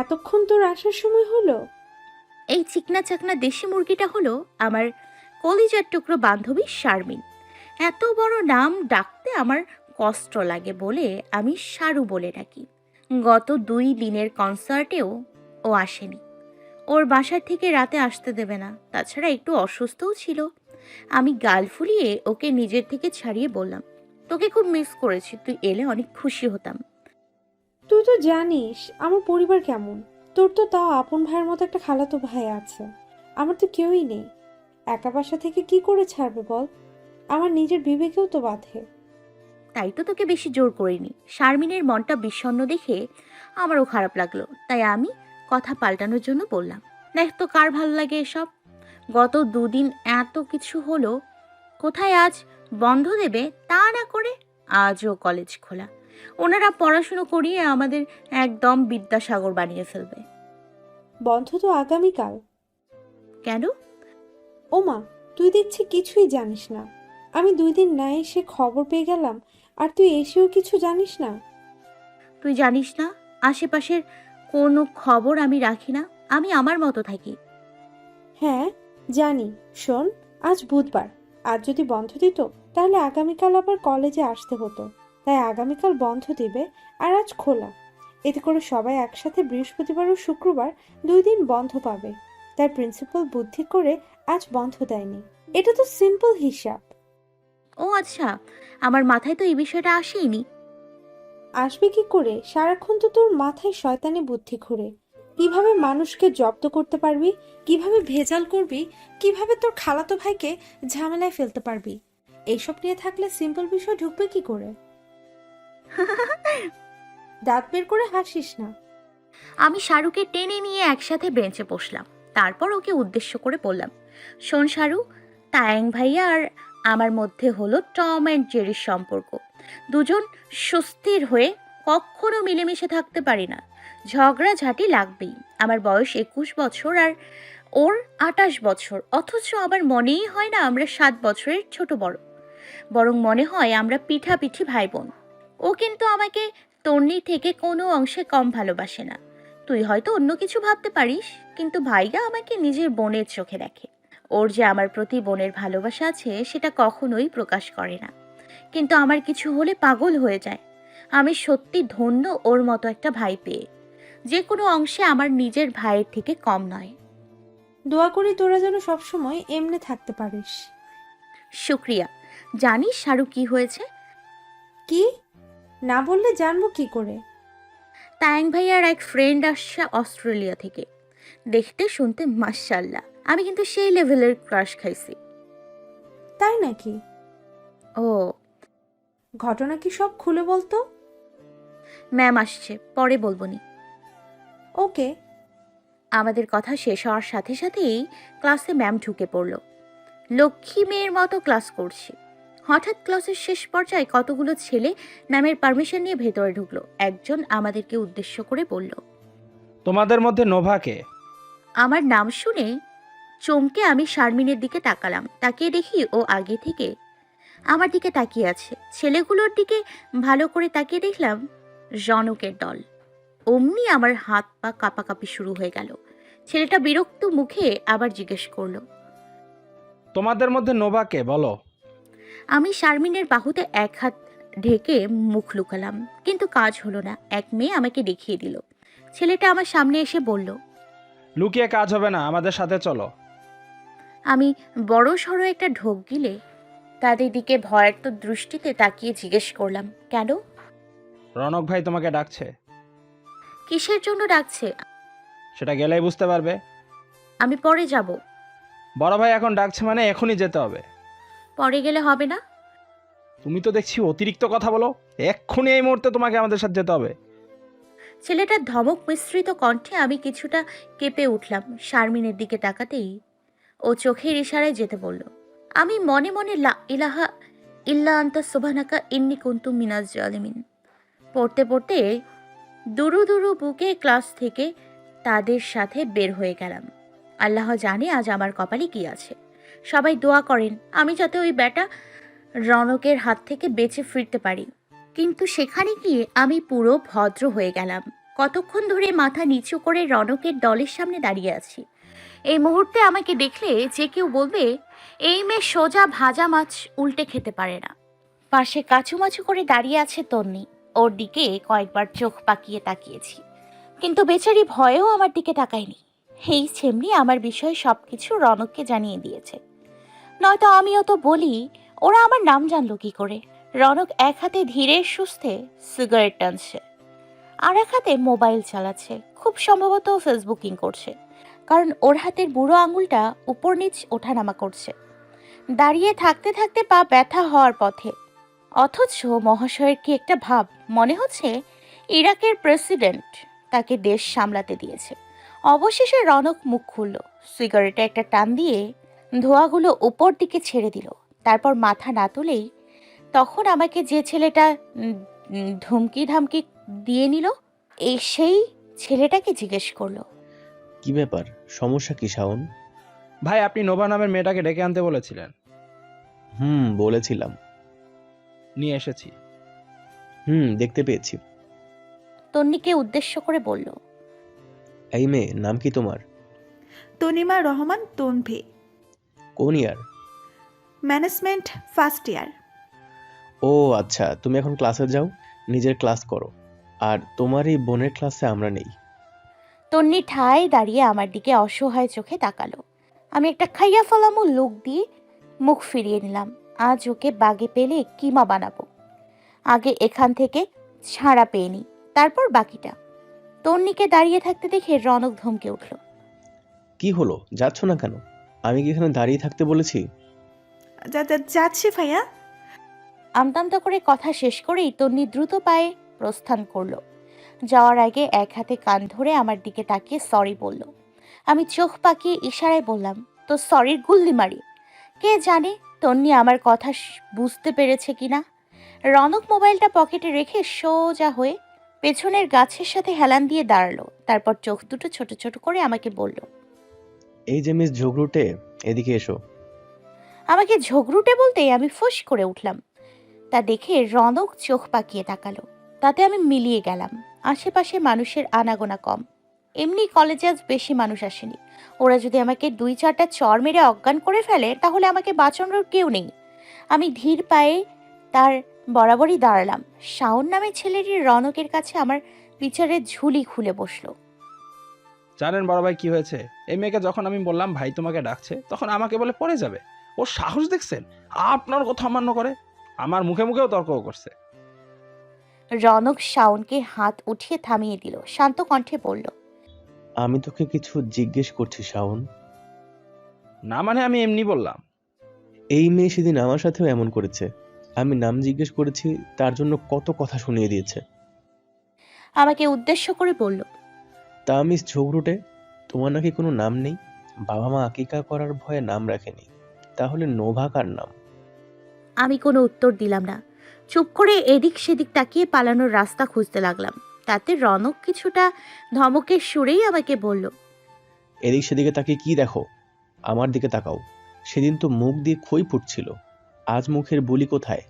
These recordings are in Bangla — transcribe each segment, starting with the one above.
এতক্ষণ তোর আসার সময় হলো? এই চিকনা চাকনা দেশি মুরগিটা হলো আমার কলিজার টুকরো বান্ধবী শারমিন। এত বড় নাম ডাকতে আমার কষ্ট লাগে বলে আমি সারু বলে ডাকি। গত দুই দিনের কনসার্টেও ও আসেনি। ওর বাসার থেকে রাতে আসতে দেবে না, তাছাড়া একটু অসুস্থও ছিল। আমি গাল ফুলিয়ে ওকে নিজের থেকে ছাড়িয়ে বললাম, তোকে খুব মিস করেছি, তুই এলে অনেক খুশি হতাম। তুই তো জানিস, আমার পরিবার কেমন? তোর তো তাও আপন ভাইয়ের মতো একটা খালাতো ভাই আছে। আমার তো কেউই নেই। একা বাসা থেকে কি করে ছাড়বে বল? আমার নিজের বিবেকেও তো বাধে। তাই তো তোকে বেশি জোর করিনি। শারমিনের মনটা বিষণ্ণ দেখে আমারও খারাপ লাগল। তাই আমি কথা পাল্টানোর জন্য বললাম, দেখ তো কার ভালো লাগে এসব? গত দুদিন এত কিছু হলো, কোথায় আজ বন্ধ দেবে তা না করে আজও কলেজ খোলা। ওনারা পড়াশুনো করিয়ে আমাদের একদম বিদ্যাসাগর বানিয়ে ফেলবে। বন্ধ তো আগামীকাল। কেন? ওমা তুই দেখছি কিছুই জানিস না। আমি দুই দিন না এসে খবর পেয়ে গেলাম আর তুই এসেও কিছু জানিস না। তুই জানিস না আশেপাশের কোনো খবর আমি রাখি না আমি আমার মতো থাকি। হ্যাঁ জানি শোন আজ বুধবার আজ যদি বন্ধ দিত তাহলে আগামীকাল আবার কলেজে আসতে হতো। তাই আগামীকাল বন্ধ দিবে আর আজ খোলা। এতে করে সবাই একসাথে বৃহস্পতিবার ও শুক্রবার দুই দিন বন্ধ পাবে। তাই প্রিন্সিপাল বুদ্ধি করে আজ বন্ধ দেয়নি। এটা তো সিম্পল হিসাব। ও আচ্ছা আমার মাথায় তো এই বিষয়টা আসেইনি। আসবে কি করে? সারাক্ষণ তো তোর মাথায় শয়তানি বুদ্ধি ঘুরে। কীভাবে মানুষকে জব্দ করতে পারবি? কীভাবে ভেজাল করবি? কীভাবে তোর খালাতো ভাইকে ঝামেলায় ফেলতে পারবি? এইসব নিয়ে থাকলে সিম্পল বিষয় ঢুকবে কি করে? দাঁত বের করে হাসিস না। আমি শাহরুখকে টেনে নিয়ে একসাথে বেঞ্চে বসলাম। তারপর ওকে উদ্দেশ্য করে বললাম, শোন শাহরু তায়াং ভাইয়া আর আমার মধ্যে হলো টম অ্যান্ড জেরির সম্পর্ক। দুজন সুস্থির হয়ে কখনো মিলেমিশে থাকতে পারি না। ঝগড়া ঝাঁটি লাগবেই। আমার বয়স একুশ বছর আর ওর আটাশ বছর। অথচ আমার মনেই হয় না আমরা সাত বছরের ছোট বড়। বরং মনে হয় আমরা পিঠাপিঠি ভাই বোন ও কিন্তু আমাকে তন্নি থেকে কোনো অংশে কম ভালোবাসে না। তুই হয়তো অন্য কিছু ভাবতে পারিস কিন্তু ভাইয়া আমাকে নিজের বোনের চোখে দেখে। ওর যে আমার প্রতি বোনের ভালোবাসা আছে সেটা কখনোই প্রকাশ করে না। কিন্তু আমার কিছু হলে পাগল হয়ে যায়। আমি সত্যি ধন্য ওর মতো একটা ভাই পেয়ে। যে কোনো অংশে আমার নিজের ভাইয়ের থেকে কম নয়। দোয়া করি তোরা যেন সবসময় এমনি থাকতে পারিস। শুক্রিয়া। জানিস শাহরুখ কি হয়েছে? কি? না বললে জানব কি করে? তায়াং ভাইয়ার এক ফ্রেন্ড আসছে অস্ট্রেলিয়া থেকে। দেখতে শুনতে মাশাল্লাহ আমি কিন্তু সেই লেভেলের ক্রাশ খাইছি। তাই নাকি? ও। ঘটনা কি সব খুলে বলতো? ম্যাম আসছে পরে বলব নি। ওকে। আমাদের কথা শেষ হওয়ার সাথে সাথেই ক্লাসে ম্যাম ঢুকে পড়ল। লক্ষ্মী মেয়ের মতো ক্লাস করছে। হঠাৎ ক্লাসের শেষ পর্যায়ে কতগুলো ছেলে ম্যামের পারমিশন নিয়ে ভেতরে ঢুকলো। একজন আমাদেরকে উদ্দেশ্য করে বলল তোমাদের মধ্যে নোভাকে আমার নাম শুনে চমকে আমি শারমিনের দিকে তাকালাম। তাকিয়ে দেখি ও আগে থেকে আমার দিকে তাকিয়ে আছে। ছেলেগুলোর দিকে ভালো করে তাকিয়ে দেখলাম জনকের দল। অমনি আমার হাত পা কাঁপাকাঁপি শুরু হয়ে গেল। ছেলেটা বিরক্ত মুখে আবার জিজ্ঞেস করল তোমাদের মধ্যে নোভাকে বলো? আমি শারমিনের বাহুতে এক হাত ঢেকে মুখ লুকালাম কিন্তু কাজ হলো না। এক মেয়ে আমাকে দেখিয়ে দিল। ছেলেটা আমার সামনে এসে বলল লুকিয়ে কাজ হবে না আমাদের সাথে চলো। আমি বড় সড়ো একটা ঢোক গিলে তাদের দিকে ভয়ার্ত দৃষ্টিতে তাকিয়ে জিজ্ঞেস করলাম কেন? রনক ভাই তোমাকে ডাকছে। কিসের জন্য ডাকছে? সেটা গেলেই বুঝতে পারবে। আমি পরে যাব। বড় ভাই এখন ডাকছে মানে এখনই যেতে হবে। পরে গেলে হবে না? তুমি তো দেখছি অতিরিক্ত কথা বলো। এক্ষুনি এই মুহূর্তে তোমাকে আমাদের সাথে যেতে হবে। ছেলেটার ধমক মিশ্রিত কণ্ঠে আমি কিছুটা কেঁপে উঠলাম শারমিনের দিকে তাকাতেই। ও চোখের ইশারায় যেতে বলল আমি মনে মনে লা ইলাহা ইল্লা আন্তা সোভানাকা ইন্নি কুন্তু মিনাজ জালিমিন। পড়তে পড়তে দুরু দুরু বুকে ক্লাস থেকে তাদের সাথে বের হয়ে গেলাম। আল্লাহ জানে আজ আমার কপালে কি আছে। সবাই দোয়া করেন, আমি যাতে ওই ব্যাটা রনকের হাত থেকে বেঁচে ফিরতে পারি। কিন্তু সেখানে গিয়ে আমি পুরো ভদ্র হয়ে গেলাম। কতক্ষণ ধরে মাথা নিচু করে রনকের দলের সামনে দাঁড়িয়ে আছি। এই মুহূর্তে আমাকে দেখলে যে কেউ বলবে, এই মেয়ে সোজা ভাজা মাছ উল্টে খেতে পারে না। পাশে কাচুমাচু করে দাঁড়িয়ে আছে তন্নি। ওর দিকে কয়েকবার চোখ পাকিয়ে তাকিয়েছি। কিন্তু বেচারি ভয়েও আমার দিকে তাকায়নি। এই ছেমনি আমার বিষয়ে সব কিছু রনককে জানিয়ে দিয়েছে। নয়তো আমিও তো বলি, ওরা আমার নাম জানলো কি করে। রনক এক হাতে ধীরে সুস্থে সিগারেট টানছে আর এক হাতে মোবাইল চালাচ্ছে, খুব সম্ভবত ফেসবুকিং করছে। কারণ ওর হাতের বুড়ো আঙুলটা উপর নিচ ওঠানামা করছে। দাঁড়িয়ে থাকতে থাকতে পা ব্যথা হওয়ার পথে। অথচ মহাশয়ের কি একটা ভাব, মনে হচ্ছে ইরাকের প্রেসিডেন্ট তাকে দেশ সামলাতে দিয়েছে। অবশেষে রনক মুখ খুলল, সিগারেটে একটা টান দিয়ে ধোঁয়াগুলো উপর দিকে ছেড়ে দিল। তারপর মাথা না তুলেই তখন আমাকে যে ছেলেটা ধমকি ধামকি দিয়ে নিল এই সেই ছেলেটাকে জিজ্ঞেস করল। কি ব্যাপার? সমস্যা কি শাওন? ভাই আপনি নোভা নামের মেয়েটাকে ডেকে আনতে বলেছিলেন। হুম বলেছিলাম। নিয়ে এসেছি। হুম দেখতে পেয়েছি। তন্নিকে উদ্দেশ্য করে বলল এই মেয়ে নাম কি তোমার? তনিমা রহমান তনভি। কোন ইয়ার? ম্যানেজমেন্ট ফার্স্ট ইয়ার ও আচ্ছা তুমি এখন ক্লাসে যাও নিজের ক্লাস করো। আর তোমার এই বোনের ক্লাসে আমরা নেই। তন্নি ঠায় দাঁড়িয়ে আমার দিকে অসহায় চোখে তাকালো। আমি একটা খাইয়া ফলামো লোক দিয়ে মুখ ফিরিয়ে নিলাম। আজ ওকে বাগে পেলে কিমা বানাবো? আগে এখান থেকে ছাড়া পেয়ে নি তারপর বাকিটা। তন্নিকে দাঁড়িয়ে থাকতে দেখে রনক ধমকে উঠল। কি হলো? যাচ্ছ না কেন? আমি কি এখানে দাঁড়িয়ে থাকতে বলেছি? যা- যা- যাচ্ছি ভাইয়া। আমতামতা করে কথা শেষ করেই তন্নি দ্রুত পায়ে প্রস্থান করল। যাওয়ার আগে এক হাতে কান ধরে আমার দিকে তাকিয়ে সরি বলল। আমি চোখ পাকিয়ে ইশারায় বললাম তো সরির গুল্লি মারি। কে জানে তন্নি আমার কথা শ- বুঝতে পেরেছে কিনা? রনক মোবাইলটা পকেটে রেখে সোজা হয়ে পেছনের গাছের সাথে হেলান দিয়ে দাঁড়াল। তারপর চোখ দুটো ছোট ছোট করে আমাকে বলল এই যে মিস ঝগড়ুটে, এদিকে এসো। আমাকে ঝগড়ুটে বলতেই আমি ফুস করে উঠলাম। তা দেখে রনক চোখ পাকিয়ে তাকালো। তাতে আমি মিলিয়ে গেলাম। আশেপাশে মানুষের আনাগোনা কম। এমনি কলেজে আজ বেশি মানুষ আসেনি। ওরা যদি আমাকে দুই চারটা চর মেরে অজ্ঞান করে ফেলে, তাহলে আমাকে বাঁচানোর কেউ নেই। আমি ধীর পায়ে তার বরাবরই দাঁড়ালাম। শাওন নামের ছেলেটি রনকের কাছে আমার বিচারের ঝুলি খুলে বসল। জানেন বড় ভাই কি হয়েছে? এই মেয়েকে যখন আমি বললাম ভাই তোমাকে ডাকছে তখন আমাকে বলে পড়ে যাবে। ওর সাহস দেখছেন? আপনার কথা অমান্য করে? আমার মুখে মুখেও তর্ক করছে। রনক শাওনকে হাত উঠিয়ে থামিয়ে দিল। শান্ত কণ্ঠে বলল আমি তোকে কিছু জিজ্ঞেস করছি শাওন। না মানে আমি এমনি বললাম। এই মেয়ে সেদিন আমার সাথেও এমন করেছে। আমি নাম জিজ্ঞেস করেছি তার জন্য কত কথা শুনিয়ে দিয়েছে। আমাকে উদ্দেশ্য করে বলল তা মিস ঝগড়ুটে তোমার নাকি কোনো নাম নেই? বাবা মা আকিকা করার ভয়ে নাম রাখেনি। তাহলে নোভা কার নাম? আমি কোনো উত্তর দিলাম না। চুপ করে এদিক সেদিক তাকিয়ে পালানোর রাস্তা খুঁজতে লাগলাম। তাতে রনক কিছুটা ধমকের সুরেই আমাকে বলল এদিক সেদিকে তাকে কি দেখো? আমার দিকে তাকাও। সেদিন তো মুখ দিয়ে খই ফুটছিল। আজ মুখের বলি কোথায়?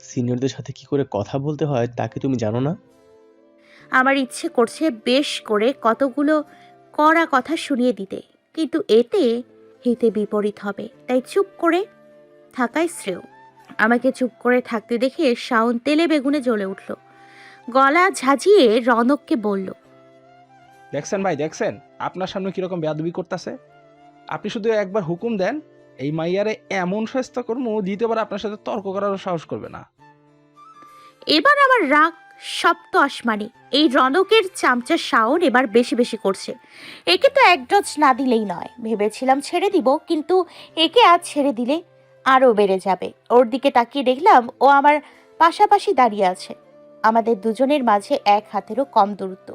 সিনিয়রদের সাথে কি করে কথা বলতে হয় তাকে তুমি জানো না? আমার ইচ্ছে করছে বেশ করে কতগুলো কড়া কথা শুনিয়ে দিতে। কিন্তু এতে হিতে বিপরীত হবে। তাই চুপ করে থাকাই শ্রেয়। আমাকে চুপ করে থাকতে দেখে শাওন তেলে বেগুনে জ্বলে উঠল। গলা ঝাঁঝিয়ে রনককে বলল দেখছেন ভাই দেখছেন? আপনার সামনে কীরকম বেয়াদবি করতেছে? আপনি শুধু একবার হুকুম দেন এই মাইয়ারে এমন স্বাস্থ্য কর্ম দ্বিতীয়বার আপনার সাথে তর্ক করারও সাহস করবে না। এবার আমার রাগ সপ্ত আসমানে এই রনকের চামচা শাওন এবার বেশি বেশি করছে। একে তো এক ডজ না দিলেই নয়। ভেবেছিলাম ছেড়ে দিব, কিন্তু একে আজ ছেড়ে দিলে আরও বেড়ে যাবে। ওর দিকে তাকিয়ে দেখলাম ও আমার পাশাপাশি দাঁড়িয়ে আছে। আমাদের দুজনের মাঝে এক হাতেরও কম দূরত্ব।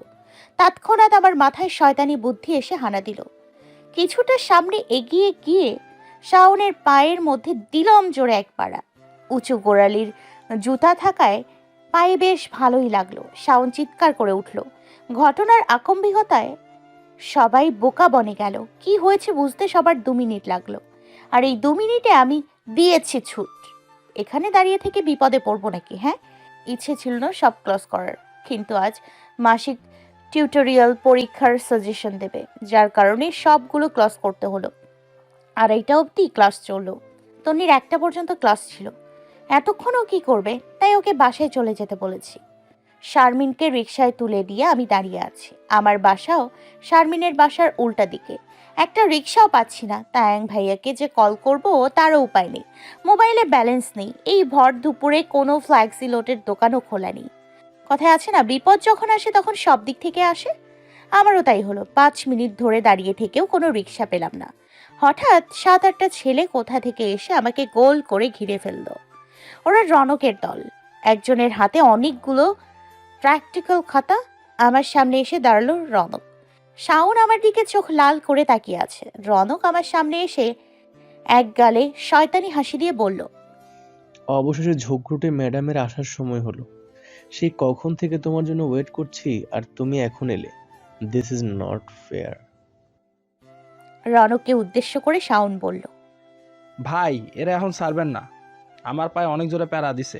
তৎক্ষণাৎ আমার মাথায় শয়তানি বুদ্ধি এসে হানা দিল। কিছুটা সামনে এগিয়ে গিয়ে শাওনের পায়ের মধ্যে দিলম জোরে এক পাড়া। উঁচু গোড়ালির জুতা থাকায় পায়ে বেশ ভালোই লাগল, শাওন চিৎকার করে উঠল। ঘটনার আকম্বিকতায় সবাই বোকা বনে গেল। কি হয়েছে বুঝতে সবার দু মিনিট লাগল। আর এই দু মিনিটে আমি দিয়েছি ছুট। এখানে দাঁড়িয়ে থেকে বিপদে পড়ব নাকি হ্যাঁ? ইচ্ছে ছিল না সব ক্লস করার। কিন্তু আজ মাসিক টিউটোরিয়াল পরীক্ষার সাজেশন দেবে, যার কারণে সবগুলো ক্লাস করতে হলো। আর এইটা অবধি ক্লাস চলল। তন্নির একটা পর্যন্ত ক্লাস ছিল। এতক্ষণ ও কি করবে? তাই ওকে বাসায় চলে যেতে বলেছি। শারমিনকে রিকশায় তুলে দিয়ে আমি দাঁড়িয়ে আছি। আমার বাসাও শারমিনের বাসার উল্টা দিকে। একটা রিক্সাও পাচ্ছি না। তায়াং ভাইয়াকে যে কল করব, তারও উপায় নেই। মোবাইলে ব্যালেন্স নেই। এই ভর দুপুরে কোনো ফ্ল্যাক্সি লোটের দোকানও খোলা নেই। কথায় আছে না, বিপদ যখন আসে তখন সব দিক থেকে আসে। আমারও তাই হলো। পাঁচ মিনিট ধরে দাঁড়িয়ে থেকেও কোনো রিক্সা পেলাম না। হঠাৎ সাত আটটা ছেলে কোথা থেকে এসে আমাকে গোল করে ঘিরে ফেলল। ওরা রনকের দল। একজনের হাতে অনেকগুলো প্র্যাকটিক্যাল খাতা আমার সামনে এসে দাঁড়াল রনক শাওন আমার দিকে চোখ লাল করে তাকিয়ে আছে। রনক আমার সামনে এসে এক গালে শয়তানি হাসি দিয়ে বলল অবশেষে ঝোঁকরুটে ম্যাডামের আসার সময় হলো। সে কখন থেকে তোমার জন্য ওয়েট করছি আর তুমি এখন এলে? দিস ইজ নট ফেয়ার রনককে উদ্দেশ্য করে শাওন বলল ভাই এরা এখন ছাড়বেন না। আমার পায়ে অনেক জোরে প্যারা দিছে।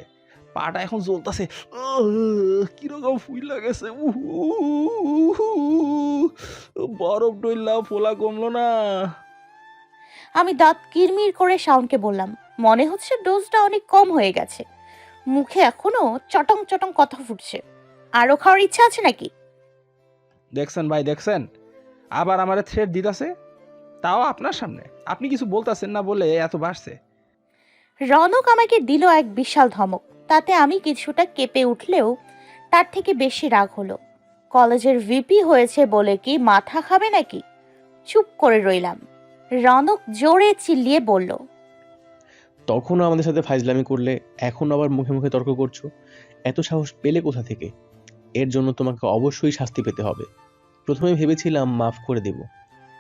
পাটা এখন জ্বলতাছে। কীরকম ফুল লাগেছে। বরফ ডইলা ফোলা কমলো না। আমি দাঁত কিরমির করে শাওনকে বললাম মনে হচ্ছে ডোজটা অনেক কম হয়ে গেছে। মুখে এখনও চটং চটং কথা ফুটছে। আরও খাওয়ার ইচ্ছা আছে নাকি? দেখছেন ভাই দেখছেন? আবার আমারে থ্রেড দিতাছে? তাও আপনার সামনে। আপনি কিছু বলতাছেন না বলে এত বাড়ছে। রনক আমাকে দিল এক বিশাল ধমক। তাতে আমি কিছুটা কেঁপে উঠলেও তার থেকে বেশি রাগ হলো। কলেজের ভিপি হয়েছে বলে কি মাথা খাবে নাকি? চুপ করে রইলাম। রনক জোরে চিল্লিয়ে বলল তখনও আমাদের সাথে ফাইজলামি করলে এখন আবার মুখে মুখে তর্ক করছ? এত সাহস পেলে কোথা থেকে? এর জন্য তোমাকে অবশ্যই শাস্তি পেতে হবে। প্রথমে ভেবেছিলাম মাফ করে দেব,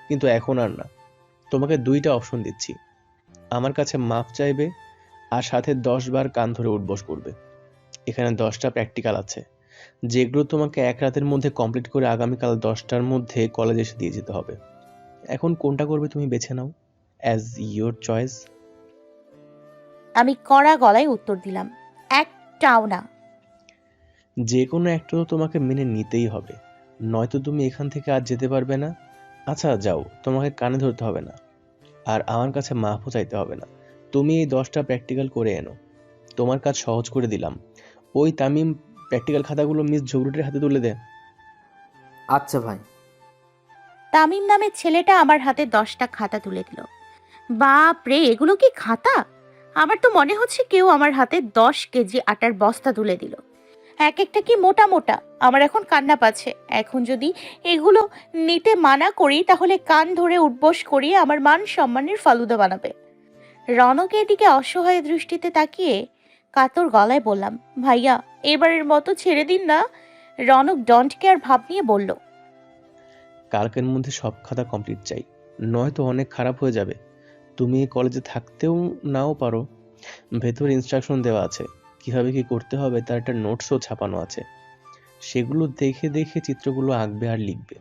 কিন্তু এখন আর না। তোমাকে দুইটা অপশন দিচ্ছি। আমার কাছে মাফ চাইবে আর সাথে দশ বার কান ধরে উঠবস করবে। এখানে দশটা প্র্যাকটিক্যাল আছে। যেগুলো তোমাকে এক রাতের মধ্যে কমপ্লিট করে আগামীকাল দশটার মধ্যে কলেজে এসে দিয়ে যেতে হবে। এখন কোনটা করবে তুমি বেছে নাও অ্যাজ ইয়োর চয়েস আমি কড়া গলায় উত্তর দিলাম একটাও না যে কোনো একটা তো তোমাকে মেনে নিতেই হবে নয়তো তুমি এখান থেকে আর যেতে পারবে না। আচ্ছা যাও তোমাকে কানে ধরতে হবে না আর আমার কাছে মাফও চাইতে হবে না। তুমি এই দশটা প্র্যাকটিক্যাল করে এনো। তোমার কাজ সহজ করে দিলাম। ওই তামিম প্র্যাকটিক্যাল খাতাগুলো মিস ঝগড়ুটের হাতে তুলে দে। আচ্ছা ভাই। তামিম নামের ছেলেটা আমার হাতে দশটা খাতা তুলে দিল। বাপ রে এগুলো কি খাতা? আমার তো মনে হচ্ছে কেউ আমার হাতে দশ কেজি আটার বস্তা তুলে দিল। এক একটা কি মোটা মোটা? আমার এখন কান্না পাচ্ছে। এখন যদি এগুলো নিতে মানা করি তাহলে কান ধরে উঠবস করিয়ে আমার মান সম্মানের ফালুদা বানাবে। রনকে এদিকে অসহায় দৃষ্টিতে তাকিয়ে কাতর গলায় বললাম, ভাইয়া, এবারের মতো ছেড়ে দিন না। রনক ডন্ট কেয়ার ভাব নিয়ে বলল, কালকের মধ্যে সব খাতা কমপ্লিট চাই। নয়তো অনেক খারাপ হয়ে যাবে। তুমি কলেজে থাকতেও নাও পারো। ভেতর ইনস্ট্রাকশন দেওয়া আছে। কীভাবে কি করতে হবে তার একটা নোটসও ছাপানো আছে। সেগুলো দেখে দেখে চিত্রগুলো আঁকবে আর লিখবে।